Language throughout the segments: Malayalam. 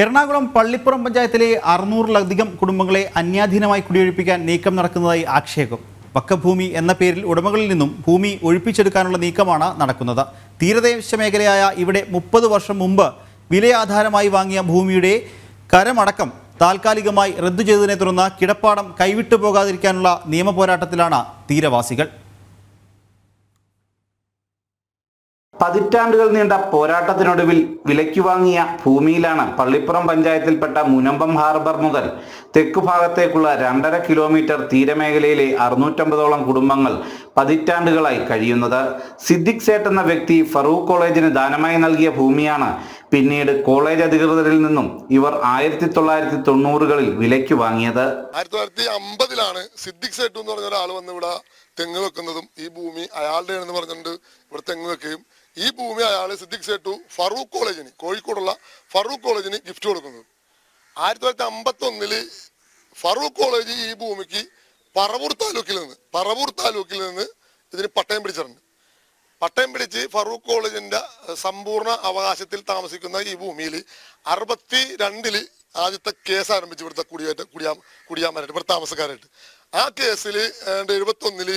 എറണാകുളം പള്ളിപ്പുറം പഞ്ചായത്തിലെ അറുന്നൂറിലധികം കുടുംബങ്ങളെ അന്യാധീനമായി കുടിയൊഴിപ്പിക്കാൻ നീക്കം നടക്കുന്നതായി ആക്ഷേപം. വക്കഭൂമി എന്ന പേരിൽ ഉടമകളിൽ നിന്നും ഭൂമി ഒഴിപ്പിച്ചെടുക്കാനുള്ള നീക്കമാണ് നടക്കുന്നത്. തീരദേശ മേഖലയായ ഇവിടെ മുപ്പത് വർഷം മുമ്പ് വിലയാധാരമായി വാങ്ങിയ ഭൂമിയുടെ കരമടക്കം താൽക്കാലികമായി റദ്ദു ചെയ്തതിനെ തുടർന്ന് കിടപ്പാടം കൈവിട്ടു പോകാതിരിക്കാനുള്ള നിയമപോരാട്ടത്തിലാണ് തീരവാസികൾ. പതിറ്റാണ്ടുകൾ നീണ്ട പോരാട്ടത്തിനൊടുവിൽ വിലയ്ക്ക് വാങ്ങിയ ഭൂമിയിലാണ് പള്ളിപ്പുറം പഞ്ചായത്തിൽപ്പെട്ട മുനമ്പം ഹാർബർ മുതൽ തെക്കു ഭാഗത്തേക്കുള്ള രണ്ടര കിലോമീറ്റർ തീരമേഖലയിലെ അറുന്നൂറ്റമ്പതോളം കുടുംബങ്ങൾ പതിറ്റാണ്ടുകളായി കഴിയുന്നത്. സിദ്ദിഖ് സേട്ട് എന്ന വ്യക്തി ഫറൂഖ് കോളേജിന് ദാനമായി നൽകിയ ഭൂമിയാണ് പിന്നീട് കോളേജ് അധികൃതരിൽ നിന്നും ഇവർ ആയിരത്തി തൊള്ളായിരത്തി തൊണ്ണൂറുകളിൽ വിലയ്ക്ക് വാങ്ങിയത്. ആയിരത്തി തൊള്ളായിരത്തി അമ്പതിലാണ് സിദ്ദിഖ് സേട്ടു എന്ന് പറഞ്ഞ ഒരാൾ വന്ന് ഇവിടെ തെങ്ങ് വെക്കുന്നതും ഈ ഭൂമി അയാളുടെ എന്ന് പറഞ്ഞിട്ട് ഇവിടെ തെങ്ങ് വെക്കുകയും ഈ ഭൂമി അയാൾ സിദ്ദിഖ് സേട്ടു ഫറൂഖ് കോളേജിന് കോഴിക്കോടുള്ള ഫറൂഖ് കോളേജിന് ഗിഫ്റ്റ് കൊടുക്കുന്നത്. ആയിരത്തി തൊള്ളായിരത്തി അമ്പത്തി ഒന്നിൽ ഫറൂഖ് കോളേജ് ഈ ഭൂമിക്ക് പറവൂർ താലൂക്കിൽ നിന്ന് പറവൂർ താലൂക്കിൽ നിന്ന് ഇതിന് പട്ടയം പിടിച്ചിട്ടുണ്ട്. പട്ടയം പിടിച്ച് ഫറൂഖ് കോളേജിന്റെ സമ്പൂർണ അവകാശത്തിൽ താമസിക്കുന്ന ഈ ഭൂമിയിൽ അറുപത്തി രണ്ടിൽ ആദ്യത്തെ കേസ് ആരംഭിച്ചു ഇവിടുത്തെ കുടിയേറ്റ കുടിയാ കുടിയാന്മാരായിട്ട് ഇവിടെ താമസക്കാരായിട്ട്. ആ കേസിൽ എഴുപത്തി ഒന്നിൽ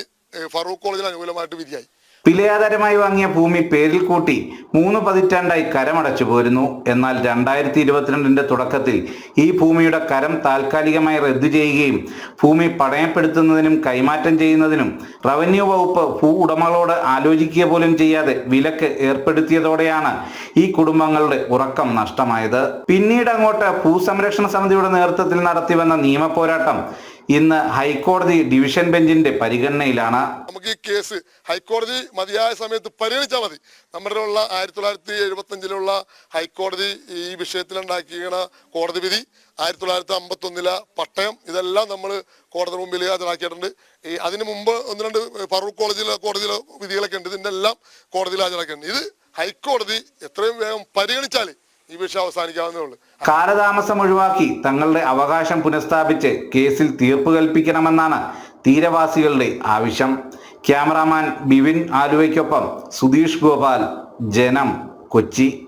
ഫറൂഖ് കോളേജിന് അനുകൂലമായിട്ട് വിധിയായി. വിലയാധാരമായി വാങ്ങിയ ഭൂമി പേരിൽ കൂട്ടി മൂന്ന് പതിറ്റാണ്ടായി കരമടച്ചു പോരുന്നു. എന്നാൽ രണ്ടായിരത്തി ഇരുപത്തിരണ്ടിന്റെ തുടക്കത്തിൽ ഈ ഭൂമിയുടെ കരം താൽക്കാലികമായി റദ്ദു ചെയ്യുകയും ഭൂമി പണയപ്പെടുത്തുന്നതിനും കൈമാറ്റം ചെയ്യുന്നതിനും റവന്യൂ വകുപ്പ് ഭൂ ഉടമകളോട് ആലോചിക്കുക പോലും ചെയ്യാതെ വിലക്ക് ഏർപ്പെടുത്തിയതോടെയാണ് ഈ കുടുംബങ്ങളുടെ ഉറക്കം നഷ്ടമായത്. പിന്നീട് അങ്ങോട്ട് ഭൂസംരക്ഷണ സമിതിയുടെ നേതൃത്വത്തിൽ നടത്തിവന്ന നിയമപോരാട്ടം ഇന്ന് ഹൈക്കോടതി ഡിവിഷൻ ബെഞ്ചിന്റെ പരിഗണനയിലാണ്. നമുക്ക് ഈ കേസ് ഹൈക്കോടതി മതിയായ സമയത്ത് പരിഗണിച്ചാൽ മതി. നമ്മുടെ ഉള്ള ആയിരത്തി തൊള്ളായിരത്തി എഴുപത്തി അഞ്ചിലുള്ള ഹൈക്കോടതി ഈ വിഷയത്തിലുണ്ടാക്കിയ കോടതി വിധി ആയിരത്തി തൊള്ളായിരത്തി അമ്പത്തി ഒന്നിലെ പട്ടയം ഇതെല്ലാം നമ്മൾ കോടതി മുമ്പിൽ ഹാജരാക്കിയിട്ടുണ്ട്. ഈ അതിന് മുമ്പ് ഒന്ന് രണ്ട് ഫറൂഖ് കോളേജിലെ കോടതിയിലെ വിധികളൊക്കെ ഉണ്ട്. ഇതിന്റെ എല്ലാം കോടതിയിൽ ഹാജരാക്കിയിട്ടുണ്ട്. ഇത് ഹൈക്കോടതി എത്രയും വേഗം പരിഗണിച്ചാൽ ഈ കാലതാമസം ഒഴിവാക്കി തങ്ങളുടെ അവകാശം പുനഃസ്ഥാപിച്ച് കേസിൽ തീർപ്പ് കൽപ്പിക്കണമെന്നാണ് തീരവാസികളുടെ ആവശ്യം. ക്യാമറാമാൻ ബിവിൻ ആലുവയ്ക്കൊപ്പം സുധീഷ് ഗോപാൽ ജനം കൊച്ചി.